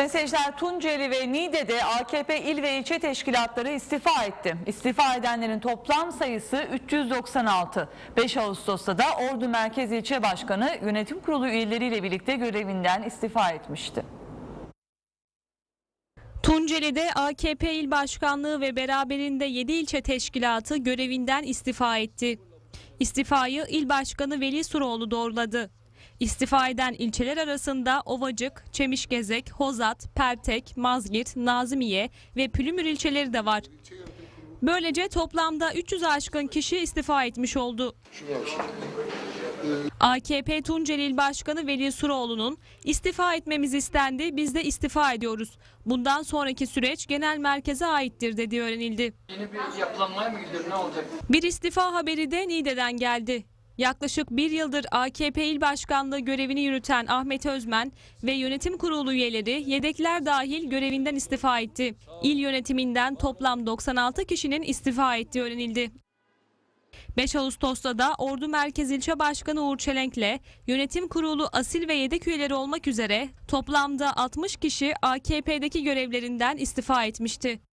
Sayın seyirciler Tunceli ve Niğde'de AKP il ve ilçe teşkilatları istifa etti. İstifa edenlerin toplam sayısı 396. 5 Ağustos'ta da Ordu Merkez İlçe Başkanı yönetim kurulu üyeleriyle birlikte görevinden istifa etmişti. Tunceli'de AKP il başkanlığı ve beraberinde 7 ilçe teşkilatı görevinden istifa etti. İstifayı il başkanı Veli Suroğlu doğruladı. İstifa eden ilçeler arasında Ovacık, Çemişgezek, Hozat, Pertek, Mazgirt, Nazimiye ve Pülümür ilçeleri de var. Böylece toplamda 300 aşkın kişi istifa etmiş oldu. AKP Tunceli İl Başkanı Veli Suroğlu'nun istifa etmemiz istendi, biz de istifa ediyoruz. Bundan sonraki süreç genel merkeze aittir dediği öğrenildi. Yeni bir yapılanmaya mı gidiyor ne olacak? Bir istifa haberi de Niğde'den geldi. Yaklaşık bir yıldır AKP İl Başkanlığı görevini yürüten Ahmet Özmen ve yönetim kurulu üyeleri yedekler dahil görevinden istifa etti. İl yönetiminden toplam 96 kişinin istifa ettiği öğrenildi. 5 Ağustos'ta da Ordu Merkez İlçe Başkanı Uğur Çelenk'le yönetim kurulu asil ve yedek üyeleri olmak üzere toplamda 60 kişi AKP'deki görevlerinden istifa etmişti.